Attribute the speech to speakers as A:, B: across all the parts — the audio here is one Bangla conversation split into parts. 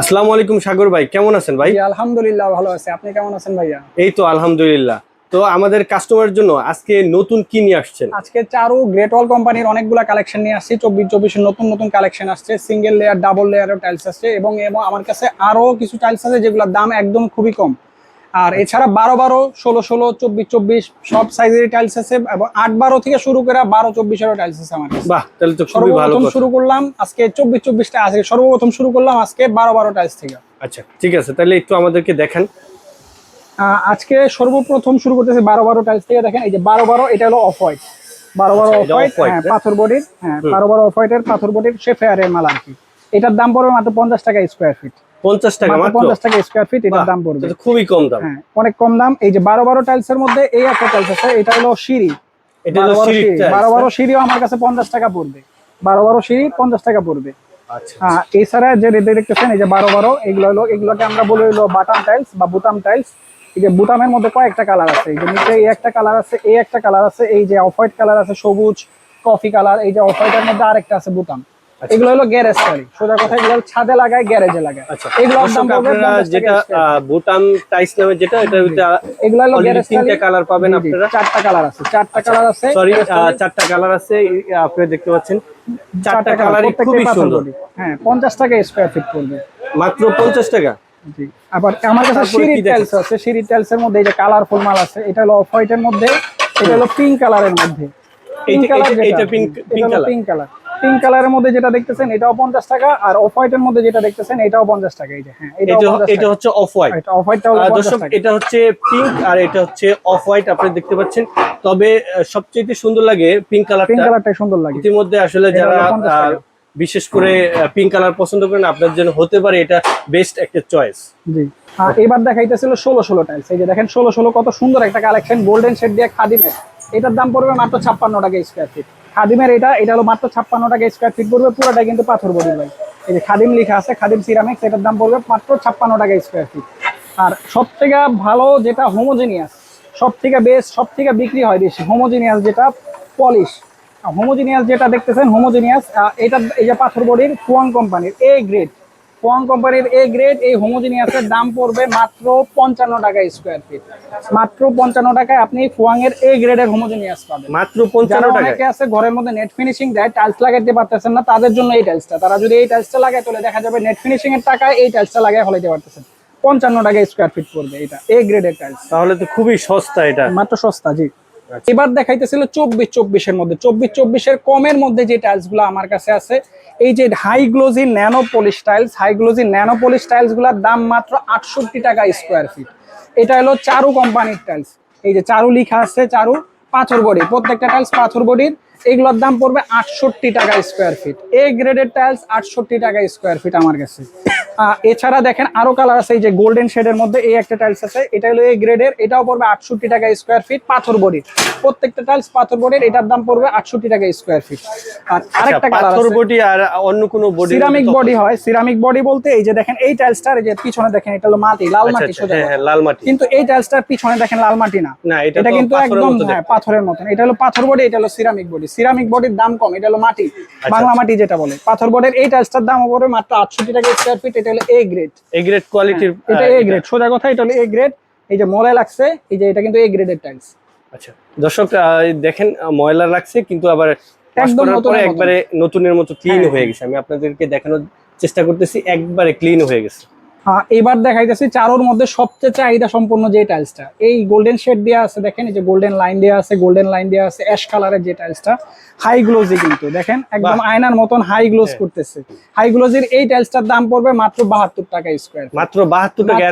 A: আসসালামু আলাইকুম সাগর ভাই কেমন আছেন ভাই?
B: আলহামদুলিল্লাহ ভালো আছে। আপনি কেমন আছেন ভাইয়া?
A: এই তো আলহামদুলিল্লাহ। তো আমাদের কাস্টমারের জন্য আজকে নতুন কি নিয়ে আসছেন?
B: আজকে চারু গ্রেট ওয়াল কোম্পানির অনেকগুলো কালেকশন নিয়ে আসছি। চব্বিশ চব্বিশ নতুন নতুন কালেকশন আসছে। সিঙ্গেল লেয়ার ডাবল লেয়ারের টাইলস আসছে এবং এবং আমার কাছে আরও কিছু টাইলস আছে যেগুলোর দাম একদম খুবই কম। আর এছাড়া বারো বারো ষোলো ষোলো চব্বিশ চব্বিশ সব সাইজের টাইলস আছে এবং আট বারো থেকে শুরু করে বারো চব্বিশেরও টাইলস আছে আমার
A: বাহ তাহলে তো
B: সর্বপ্রথম শুরু করলাম আজকে চব্বিশ চব্বিশটা আছে সর্বপ্রথম শুরু করলাম আজকে বারো বারো টাইলস থেকে।
A: আচ্ছা ঠিক আছে তাহলে একটু আমাদেরকে দেখেন।
B: আজকে সর্বপ্রথম শুরু করতেছে বারো বারো টাইলস থেকে। দেখেন এই যে বারো বারো এটা হলো অফ হোয়াইট বারো বারো
A: আচ্ছা,
B: অফ হোয়াইট হ্যাঁ পাথর বডির হ্যাঁ বারো বারো অফ হোয়াইটের পাথর বডির সে ফেয়ারের মাল আর কি এটার দাম পড়বে মাত্র পঞ্চাশ টাকা স্কোয়ার ফিট
A: পঞ্চাশ টাকা
B: পঞ্চাশ টাকা স্কোয়ার ফিট এটার দাম পড়বে।
A: এটা খুবই কম দাম।
B: হ্যাঁ অনেক কম দাম। এই যে বারো বারো টাইলস এর মধ্যে এই একটা টাইলস আছে এটা হলো সিঁড়ি।
A: এটা হলো
B: সিঁড়ি। বারো বারো
A: না?
B: সিঁড়িও আমার কাছে পঞ্চাশ টাকা পড়বে। বারো বারো সিঁড়ি পঞ্চাশ টাকা পড়বে।
A: আচ্ছা
B: হ্যাঁ এছাড়া যে দেখতেছেন এই যে বারো বারো এগুলো হলো এগুলোকে আমরা বলি হলো বাটাম টাইলস বা বুতাম টাইলস এই যে বুতামের মধ্যে কয়েকটা কালার আছে। এই যে নিচে এই একটা কালার আছে এই একটা কালার আছে এই যে অফ হোয়াইট কালার আছে সবুজ কফি কালার এই যে অফ হোয়াইটের মধ্যে আরেকটা আছে বুতাম এগুলো হলো গ্যারেজ টাইল সোজা কথা এগুলো ছাদে লাগায় গ্যারেজে লাগায়।
A: আচ্ছা।
B: পড়বে
A: আপনারা যেটা বুটাম টাইস নামে যেটা এটা এটা
B: এগুলো হলো গ্যারেজ
A: তিনটা কালার পাবেন আপনারা।
B: চারটা কালার আছে চারটা কালার আছে।
A: সরি চারটা কালার আছে আপনি দেখতে পাচ্ছেন। চারটা
B: কালার
A: কালারই খুবই সুন্দর।
B: হ্যাঁ পঞ্চাশ টাকা স্কোয়ার ফিট পড়বে।
A: মাত্র পঞ্চাশ টাকা?
B: জি। আবার আমার কাছে সিঁড়ি টাইলস আছে সিঁড়ি টাইলস এর মধ্যে এই যে কালারফুল মাল আছে এটা হলো অফ হোয়াইট এর মধ্যে এটা হলো পিঙ্ক কালারের মধ্যে। Pink
A: pink color?
B: Pink colour pink কালারের মধ্যে যেটা দেখতেছেন এটাও পঞ্চাশ টাকা আর অফ হোয়াইট এর মধ্যে যেটা দেখতেছেন এটাও পঞ্চাশ টাকা এই যে হ্যাঁ
A: এটা হচ্ছে অফ হোয়াইট
B: এটা অফ হোয়াইটটা
A: দর্শক এটা হচ্ছে পিঙ্ক আর এটা হচ্ছে অফ হোয়াইট আপনি দেখতে পাচ্ছেন। তবে সবচেয়ে সুন্দর লাগে পিঙ্ক কালার
B: পিঙ্ক
A: কালারটা
B: কালারটাই সুন্দর লাগে।
A: ইতিমধ্যে আসলে যারা
B: হলো 50
A: আহ, বিশেষ করে পিঙ্ক কালার পছন্দ করেন আপনার জন্য হতে পারে এটা বেস্ট একটা চয়েস
B: জি। আর এবার দেখাইতেছিল ষোলো ষোলো টাইলস এই যে দেখেন ষোলো ষোলো কত সুন্দর একটা কালেকশন গোল্ডেন শেড দিয়ে খাদিমের। এটার দাম পড়বে মাত্র ছাপ্পান্ন টাকা স্কোয়ার ফিট খাদিমের এটা এটা হলো মাত্র ছাপ্পান্ন টাকা স্কোয়ার ফিট পড়বে পুরোটা কিন্তু পাথর বডি ভাই। এই যে খাদিম লেখা আছে, খাদিম সিরামিক্স এটার দাম পড়বে মাত্র ছাপ্পান্ন টাকা স্কোয়ার ফিট আর সব থেকে ভালো যেটা হোমোজিনিয়াস সব থেকে বেস্ট সব থেকে বিক্রি হয় বেশি হোমোজিনিয়াস যেটা পলিশ হোমোজিনিয়াস যেটা দেখতেছেন হোমোজিনিয়াস এটা এই যে পাথর বডির কোয়াং কোম্পানির এ গ্রেড ফোয়াং কোম্পানির এ গ্রেড এই হোমোজিনিয়াসের দাম পড়বে মাত্র পঞ্চান্ন টাকা স্কোয়ার ফিট মাত্র পঞ্চান্ন টাকায় আপনি ফুয়াং এর এ গ্রেডের হোমোজিনিয়াস পাবেন।
A: মাত্র পঞ্চান্ন টাকা
B: আছে ঘরের মধ্যে নেট ফিনিশিং দেয় টাইলস লাগাইতে পারতেছেন না তাদের জন্য এই টাইলসটা তারা যদি এই টাইলসটা লাগায় তাহলে দেখা যাবে নেট ফিনিশিং এর টাকায় এই টাইলসটা লাগায় ফলাইতে পারতেছেন। পঞ্চান্ন টাকা স্কোয়ার ফিট পড়বে এটা এ গ্রেডের টাইলস
A: তাহলে তো খুবই সস্তা এটা।
B: মাত্র সস্তা জি। এবার দেখাইতেছিল চব্বিশ চব্বিশের মধ্যে। চব্বিশ চব্বিশের কমের মধ্যে যে টাইলসগুলো আমার কাছে আছে, এই যে high glossy nano polish tiles high glossy nano টাইলসগুলার দাম মাত্র আটষট্টি টাকা স্কোয়ার ফিট এটা হলো চারু কোম্পানির টাইলস এই যে চারু লিখা আছে, চারু পাথর বডি প্রত্যেকটা টাইলস পাথর বডির এগুলোর দাম পড়বে আটষট্টি টাকা স্কোয়ার ফিট এ গ্রেডের টাইলস আটষট্টি টাকা স্কোয়ার ফিট আমার কাছে। এছাড়া দেখেন আরও কালার আছে এই যে গোল্ডেন শেডের মধ্যে এই একটা টাইলস আছে। এটা হলো এ গ্রেডের এটাও পড়বে আটষট্টি টাকা স্কোয়ার ফিট পাথর বডির প্রত্যেকটা টাইলস পাথর বডির এটার দাম পড়বে আটষট্টি টাকা স্কোয়ার ফিট আর আরেকটা কালার
A: আচ্ছা, পাথর বডি আর অন্য কোনো বডি
B: সিরামিক বডি হয় সিরামিক বডি বলতে এই যে দেখেন এই টাইলসটার এই যে পিছনে দেখেন এটা হলো মাটি লাল মাটি সোজা।
A: হ্যাঁ হ্যাঁ লাল মাটি।
B: কিন্তু এই টাইলসটার পিছনে দেখেন লাল মাটি না।
A: এটা
B: কিন্তু একদম হ্যাঁ। পাথরের মতন। এটা হলো পাথর বডি এটা হলো সিরামিক বডি সিরামিক বডির দাম কম এটা হলো মাটি। বাংলা মাটি যেটা বলে। পাথর বডির এই টাইলসটার দাম পড়বে মাত্র আটষট্টি টাকা স্কোয়ার ফিট এটা হলো এ গ্রেড
A: এই গ্রেড কোয়ালিটির
B: এটা এ গ্রেড সোজা কথা এটা হলো এ গ্রেড এই যে মলে লাগছে এই যে এটা কিন্তু এ গ্রেডের টাইলস
A: আচ্ছা দর্শক দেখেন ময়লা রাখছে কিন্তু আবার
B: একদম
A: পরে
B: মতো।
A: একবারে নতুনের মতো ক্লিন
B: হ্যাঁ,
A: হয়ে গেছে। আমি আপনাদেরকে দেখানোর চেষ্টা করতেছি একবারে ক্লিন হয়ে গেছে।
B: এবার দেখাইতেছি চারোর মধ্যে সবচেয়ে চাহিদা সম্পূর্ণ যে টাইলসটা। এই গোল্ডেন শেড দেওয়া আছে দেখেন এই যে গোল্ডেন লাইন দেওয়া আছে গোল্ডেন লাইন দেওয়া আছে অ্যাশ কালারের যে টাইলসটা। হাই গ্লোজি কিন্তু দেখেন একদম আয়নার মতন হাই গ্লোজ
A: হ্যাঁ।
B: করতেছে। হাই গ্লোজির এই টাইলসটার দাম পড়বে মাত্র বাহাত্তর টাকা স্কোয়ার
A: মাত্র বাহাত্তর টাকা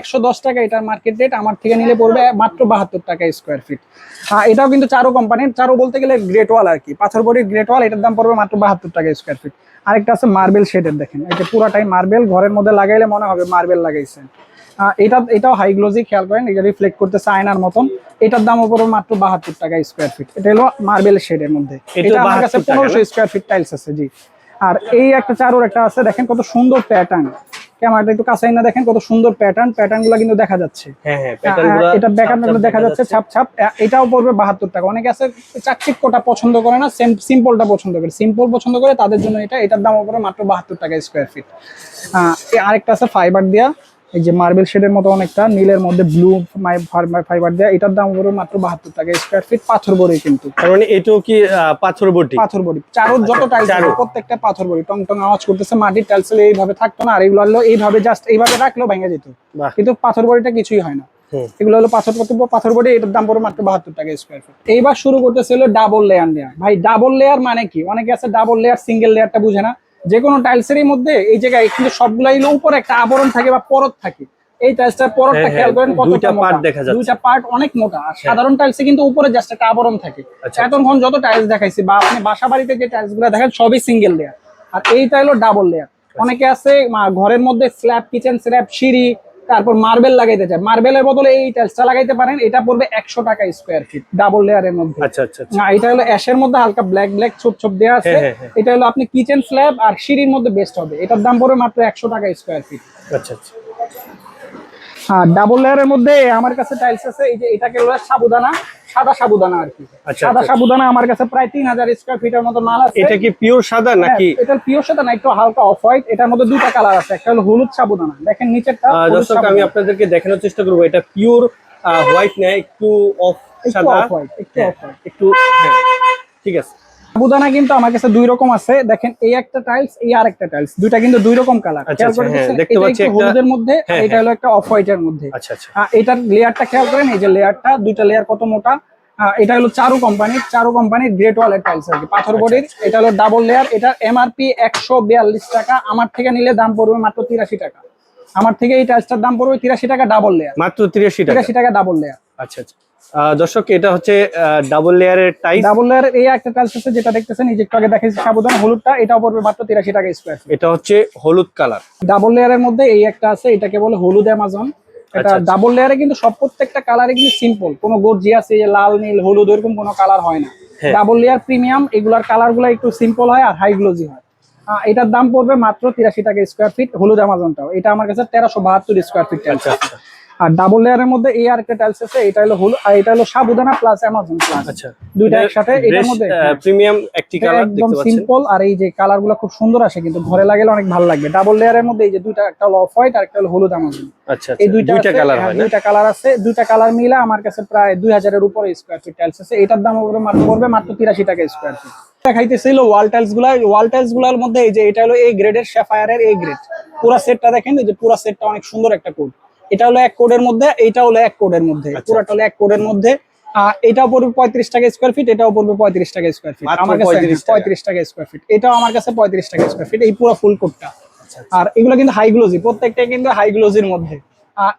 B: একশো দশ টাকা এটার মার্কেট রেট আমার থেকে নিলে পড়বে মাত্র বাহাত্তর টাকা স্কোয়ার ফিট হ্যাঁ এটাও কিন্তু চারো কোম্পানির চারো বলতে গেলে গ্রেট ওয়াল আর কি পাথর বডির গ্রেট ওয়াল এটার দাম পড়বে মাত্র বাহাত্তর টাকা স্কোয়ার ফিট আরেকটা আছে মার্বেল শেডের দেখেন। এটা পুরাটাই মার্বেল ঘরের মধ্যে লাগাইলে মনে হবে মার্বেল লাগাইছেন এটা এটাও হাই গ্লোজি খেয়াল করেন এটা রিফ্লেক্ট করতেছে আয়নার মতন। এটার দাম ওপর মাত্র বাহাত্তর টাকা স্কোয়ার ফিট এটা হলো মার্বেল শেডের মধ্যে। এটা আমার কাছে
A: 72
B: পনেরোশো স্কোয়ার ফিট টাইলস আছে জি। আর এই একটা চারুর একটা আছে দেখেন কত সুন্দর প্যাটার্ন ক্যামেরাটা একটু কাছে না দেখেন কত সুন্দর প্যাটার্ন প্যাটার্নগুলো কিন্তু দেখা যাচ্ছে।
A: হ্যাঁ হ্যাঁ
B: এটা ব্যাকআপ দেখা যাচ্ছে ছাপ ছাপ এটাও পড়বে বাহাত্তর টাকা। অনেকে আছে চাকচিক্যটা পছন্দ করে না সিম্পলটা পছন্দ করে। সিম্পল পছন্দ করে তাদের জন্য এটা এটার দাম পড়বে মাত্র বাহাত্তর টাকা স্কোয়ার ফিট আরেকটা আছে ফাইবার দেওয়া এই যে মার্বেল শেডের মতো অনেকটা নীলের মধ্যে ব্লু ফাইবার দেওয়া এটার দাম পড়বে মাত্র বাহাত্তর টাকা স্কোয়ার ফিট পাথর বড়ি কিন্তু।
A: মানে এটাও কি পাথর বটি?
B: পাথর বড়ি। চারোর যত টাইলস প্রত্যেকটা পাথর বড়ি। টং টং আওয়াজ করতেছে মাটির টাইলস এইভাবে থাকতো না আর এগুলো হলো এইভাবে জাস্ট এইভাবে রাখলেও ভেঙে যেত। কিন্তু পাথর বড়িটা কিছুই হয় না। এগুলো হলো পাথর কর্তব্য পাথর বডি এটার দাম পড়বে মাত্র বাহাত্তর টাকা স্কোয়ার ফিট এইবার শুরু করতেছে হলো ডাবল লেয়ার নেওয়া ভাই ডাবল লেয়ার মানে কি? অনেকে আছে ডাবল লেয়ার সিঙ্গেল লেয়ারটা বুঝে না। যে কোনো টাইলসেরই মধ্যে এই জায়গায় কিন্তু সবগুলাই উপরে একটা আবরণ থাকে বা পরত থাকে। এই টাইলসটার পরতটা
A: হ্যাঁ,
B: খেয়াল করেন
A: হ্যাঁ,
B: কতটা পার্ট
A: দেখা যাচ্ছে।
B: দুইটা পার্ট অনেক মোটা। আর সাধারণ টাইলসে কিন্তু উপরে জাস্ট একটা আবরণ থাকে।
A: আচ্ছা।
B: এতক্ষণ যত টাইলস দেখাইছি বা আপনি বাসা বাড়িতে যে টাইলসগুলো দেখেন সবই সিঙ্গেল লেয়ার আর এই হলো ডাবল লেয়ার অনেকে আছে ঘরের মধ্যে স্ল্যাব কিচেন স্ল্যাব সিঁড়ি তারপর মার্বেল লাগাইতে চায়। মার্বেলের বদলে এই টাইলসটা লাগাইতে পারেন। এটা পড়বে একশো টাকা স্কোয়ার ফিট ডাবল লেয়ারের মধ্যে।
A: আচ্ছা আচ্ছা আচ্ছা।
B: না এটা হলো অ্যাশের মধ্যে হালকা ব্ল্যাক ব্ল্যাক ছোপ ছোপ দেওয়া আছে।
A: হ্যাঁ, হ্যাঁ, হ্যাঁ।
B: এটা হলো আপনি কিচেন স্ল্যাব আর সিঁড়ির মধ্যে বেস্ট হবে। এটার দাম পড়বে মাত্র একশো টাকা স্কোয়ার ফিট
A: আচ্ছা আচ্ছা।
B: আর ডাবল লেয়ারের মধ্যে আমার কাছে টাইলস আছে। এই যে এটাকে হলো সাবুদানা। সাদা সাবুদানা আর কি।
A: আচ্ছা,
B: সাদা
A: আচ্ছা।
B: সাবুদানা আমার কাছে প্রায় তিন হাজার স্কোয়ার ফিটের মতো মাল আছে।
A: এটা কি পিওর সাদা নাকি?
B: হ্যাঁ, এটা পিওর সাদা না একটু হালকা অফ হোয়াইট এটার মধ্যে দুটো কালার আছে একটা হলো হলুদ সাবুদানা। দেখেন নিচেরটা
A: দর্শক আমি আপনাদেরকে দেখানোর চেষ্টা করব এটা পিওর হোয়াইট না একটু অফ সাদা?
B: একটু
A: হ্যাঁ,
B: অফ হোয়াইট
A: একটু হ্যাঁ, ঠিক আছে।
B: সাবুদানা কিন্তু আমার কাছে দুই রকম আছে। দেখেন এই একটা টাইলস এই আরেকটা টাইলস দুইটা কিন্তু দুই রকম কালার
A: আচ্ছা,
B: খেয়াল করে
A: আচ্ছা, হ্যাঁ,
B: দেখছেন
A: দেখতে পাচ্ছি
B: একটা- হলুদের মধ্যে আর
A: হ্যাঁ,
B: এটা হলো একটা অফ হোয়াইটের মধ্যে।
A: আচ্ছা আচ্ছা।
B: এটার লেয়ারটা খেয়াল করেন এই যে লেয়ারটা দুইটা লেয়ার কত মোটা? এটা হলো চারু কোম্পানির চারু কোম্পানির গ্রেট ওয়ালের টাইলস আর কি। পাথর
A: আচ্ছা,
B: বডির এটা হলো ডাবল লেয়ার এটা এমআরপি একশো বিয়াল্লিশ টাকা। আমার থেকে নিলে দাম পড়বে মাত্র তিরাশি টাকা। আমার থেকে এই টাইলসটার দাম পড়বে তিরাশি টাকা ডাবল লেয়ার
A: মাত্র তিরাশি টাকা।
B: তিরাশি টাকা ডাবল লেয়ার
A: আচ্ছা আচ্ছা। দর্শক এটা হচ্ছে ডাবল লেয়ারের টাইস
B: ডাবল লেয়ারের এই একটা টাইলস আছে যেটা দেখতেছেন এই যে আগে দেখেছি সাবধান হলুদটা এটাও পড়বে মাত্র তিরাশি টাকা স্কোয়ার
A: এটা হচ্ছে হলুদ কালার
B: ডাবল লেয়ারের মধ্যে এই একটা আছে এটাকে বলে হলুদ অ্যামাজন এটা
A: আচ্ছা, আচ্ছা।
B: ডাবল লেয়ারে কিন্তু সব প্রত্যেকটা কালারে কিন্তু সিম্পল কোনো গর্জিয়াস এই যে লাল নীল হলুদ এরকম কোনো কালার হয় না। ডাবল লেয়ার প্রিমিয়াম এগুলার কালারগুলো একটু সিম্পল হয় আর হাই গ্লোজি হয়। এটার দাম পড়বে মাত্র তিরাশি টাকা স্কোয়ার ফিট হলুদ অ্যামাজনটাও এটা আমার কাছে তেরোশো বাহাত্তর স্কোয়ার ফিট টাইলস
A: আচ্ছা আচ্ছা।
B: আর ডাবল লেয়ারের মধ্যে এই আরেকটা টাইলস আছে এটা হলো হলুদ আর এটা হলো সাবুদানা প্লাস অ্যামাজন প্লাস
A: আচ্ছা।
B: দুইটা একসাথে এটার মধ্যে
A: প্রিমিয়াম একটি কালার দেখতে পাচ্ছেন।
B: একদম সিম্পল আর এই যে কালারগুলো খুব সুন্দর আসে কিন্তু ঘরে লাগালে অনেক ভালো লাগবে। ডাবল লেয়ারের মধ্যে এই যে দুইটা একটা হলো অফ হোয়াইট আর একটা হলো হলুদ আমাজন
A: আচ্ছা
B: এই
A: আচ্ছা।
B: দুইটা
A: দুইটা কালার
B: হ্যাঁ,
A: হয় না?
B: দুইটা কালার আছে। দুইটা কালার মিলে আমার কাছে প্রায় দুই হাজারের উপরে স্কোয়ার ফিট টাইলস আছে। এটার দাম উপরে মাত্র পড়বে মাত্র তিরাশি টাকা স্কোয়ার ফিট দেখাইতেছিল ওয়াল টাইলসগুলা ওয়াল টাইলসগুলার মধ্যে এই যে এটা হলো এই গ্রেডের শেফায়ারের এই গ্রেড পুরো সেটটা দেখেন এই যে পুরো সেটটা অনেক সুন্দর একটা কোড এটা হলো এক কোডের মধ্যে এইটা হলো এক কোডের মধ্যে।
A: আচ্ছা।
B: পুরোটা হলো এক কোডের মধ্যে। এটাও পড়বে পঁয়ত্রিশ টাকা স্কোয়ার ফিট এটাও পড়বে পঁয়ত্রিশ টাকা স্কোয়ার ফিট আমার কাছে
A: 35 টাকা।
B: পঁয়ত্রিশ টাকা স্কোয়ার ফিট এটাও আমার কাছে পঁয়ত্রিশ টাকা স্কোয়ার ফিট এই পুরো ফুল কোডটা
A: আচ্ছা,
B: আর এগুলো কিন্তু হাই গ্লোজি প্রত্যেকটা কিন্তু হাই গ্লোজির মধ্যে।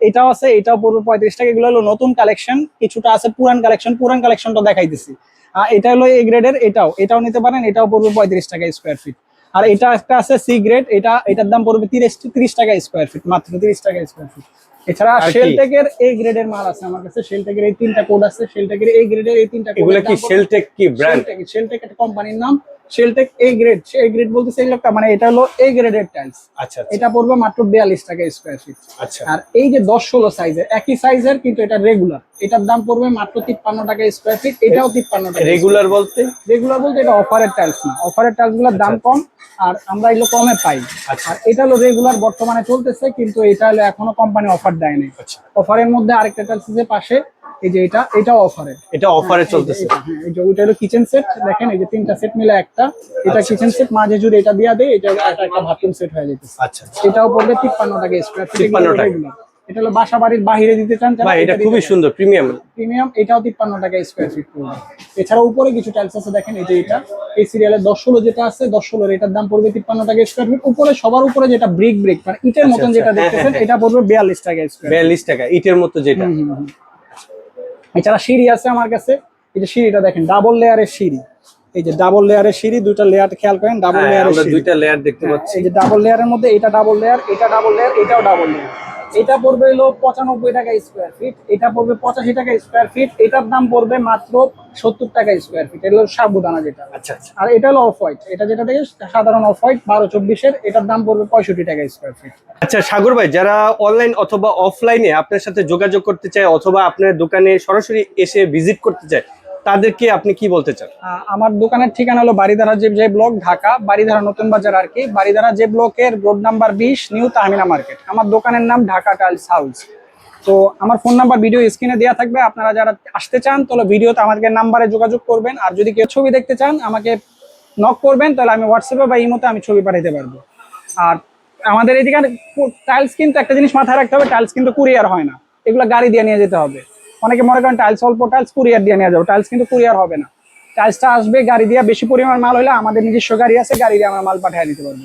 B: এটাও আছে এটাও পড়বে পঁয়ত্রিশ টাকা। এগুলো হলো নতুন কালেকশন কিছুটা আছে পুরান কালেকশন পুরান কালেকশনটা দেখাইতেছি। এটা হলো এ গ্রেডের এটাও এটাও নিতে পারেন এটাও পড়বে পঁয়ত্রিশ টাকা স্কোয়ার ফিট আর এটা একটা আছে সি গ্রেড এটা এটার দাম পড়বে তিরিশ তিরিশ টাকা স্কোয়ার ফিট মাত্র তিরিশ টাকা স্কোয়ার ফিট এছাড়া? শেলটেকের এই গ্রেডের মাল আছে আমার কাছে শেলটেকের এই তিনটা কোড আছে শেলটেকের এই গ্রেডের এই তিনটা কোড
A: এগুলা কি শেলটেক কি ব্র্যান্ড
B: শেলটেক একটা কোম্পানির নাম Sheltech A grade A grade বলতেছে এই লোকটা মানে এটা হলো এ গ্রেডের টাইলস
A: আচ্ছা আচ্ছা।
B: এটা পড়বে মাত্র বিয়াল্লিশ টাকা স্কোয়ার ফিট
A: আচ্ছা।
B: আর এই যে দশ ষোলো সাইজের একই সাইজের কিন্তু এটা রেগুলার এটার দাম পড়বে মাত্র তিপ্পান্ন টাকা স্কোয়ার ফিট এটাও তিপ্পান্ন টাকা
A: রেগুলার বলতে?
B: রেগুলার বলতে এটা অফারের টাইলস না। অফারের টাইলসগুলোর দাম কম আর আমরা এগুলো কমে পাই।
A: আচ্ছা।
B: আর এটা হলো রেগুলার বর্তমানে চলতেছে কিন্তু এটা হলো এখনও কোম্পানি অফার দেয়নি।
A: আচ্ছা।
B: অফারের মধ্যে আরেকটা টাইলস আছে পাশে। এই যে এটা
A: এটা অফারে চলতেছে।
B: এটা, হ্যাঁ, এই যে ওইটা হলো কিচেন সেট দেখেন এই যে তিনটা সেট মিলে একটা। এটা
A: আচ্ছা,
B: কিচেন সেট মাঝে জুড়ে এটা দিয়া দেয় এটা একটা বাথরুম সেট হয়ে যেতেছে
A: আচ্ছা আচ্ছা।
B: এটাও পড়বে তিপ্পান্ন টাকা স্কোয়ার ফিট
A: 53 টাকা।
B: এটা হলো বাসা বাড়ির বাহিরে দিতে চান
A: ভাই এটা খুবই সুন্দর প্রিমিয়াম
B: প্রিমিয়াম এটাও তিপ্পান্ন টাকা স্কোয়ার ফিট পড়বে। এছাড়া উপরে কিছু টাইলস আছে দেখেন এই যে এটা। এই সিরিয়ালের দশ ষোলো যেটা আছে দশ ষোলোর এটার দাম পড়বে তিপ্পান্ন টাকা স্কোয়ার ফিট উপরে সবার উপরে যেটা ব্রিক ব্রিক মানে ইটের মতন
A: আচ্ছা,
B: যেটা
A: হ্যাঁ,
B: দেখতেছেন
A: হ্যাঁ,
B: এটা পড়বে বিয়াল্লিশ টাকা স্কোয়ার
A: বিয়াল্লিশ টাকা ইটের মতো যেটা।
B: এছাড়া সিঁড়ি আছে আমার কাছে। এই যে সিঁড়িটা দেখেন ডাবল লেয়ারের সিঁড়ি। এই যে ডাবল লেয়ারের সিঁড়ি দুইটা লেয়ার খেয়াল করেন ডাবল
A: হ্যাঁ,
B: লেয়ারের
A: দুইটা লেয়ার দেখতে
B: হ্যাঁ,
A: পাচ্ছি।
B: এই যে ডাবল লেয়ারের মধ্যে এটা ডাবল লেয়ার এটা ডাবল লেয়ার এটাও ডাবল লেয়ার এটা পড়বে হলো পঁচানব্বই টাকা স্কোয়ার ফিট এটা পড়বে পঁচাশি টাকা স্কোয়ার ফিট এটার দাম পড়বে মাত্র সত্তর টাকা স্কোয়ার ফিট এটা হলো সাবুদানা যেটা।
A: আচ্ছা আচ্ছা।
B: আর এটা হলো অফ হোয়াইট এটা যেটা দেখে সাধারণ অফ হোয়াইট বারো চব্বিশের এটার দাম পড়বে পঁয়ষট্টি টাকা স্কোয়ার ফিট
A: আচ্ছা সাগর ভাই যারা অনলাইন অথবা অফলাইনে আপনার সাথে যোগাযোগ করতে চায় অথবা আপনার দোকানে সরাসরি এসে ভিজিট করতে চায় তাদেরকে আপনি কি বলতে চান?
B: আমার দোকানের ঠিকানা হলো বাড়িধারা যে ব্লক, ঢাকা বাড়িধারা নতুন বাজার আর কি বাড়িধারা যে ব্লকের রোড নাম্বার বিশ, নিউ তাহমিনা মার্কেট। আমার দোকানের নাম ঢাকা টাইলস হাউস। তো আমার ফোন নাম্বার ভিডিও স্ক্রিনে দেওয়া থাকবে, আপনারা যারা আসতে চান, তাহলে ভিডিওতে আমাদের নাম্বারে যোগাযোগ করবেন, আর যদি কেউ ছবি দেখতে চান, আমাকে নক করবেন, তাহলে আমি হোয়াটসঅ্যাপে বা ইমোতে আমি ছবি পাঠাতে পারব। আর আমাদের এদিকে টাইলস কিন্তু একটা জিনিস মাথায় রাখতে হবে, টাইলস কিন্তু কুরিয়ার হয় না। এগুলো গাড়ি দিয়ে নিয়ে যেতে হবে। অনেকে মনে করেন টাইলস অল্প টাইলস কুরিয়ার দিয়ে নেওয়া যাবে। টাইলস কিন্তু কুরিয়ার হবে না। টাইলসটা আসবে, গাড়ি দিয়ে বেশি পরিমাণ মাল হলে আমাদের নিজস্ব গাড়ি আছে, গাড়ি দিয়ে আমরা মাল পাঠিয়ে দিতে পারব।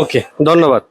A: ওকে ধন্যবাদ।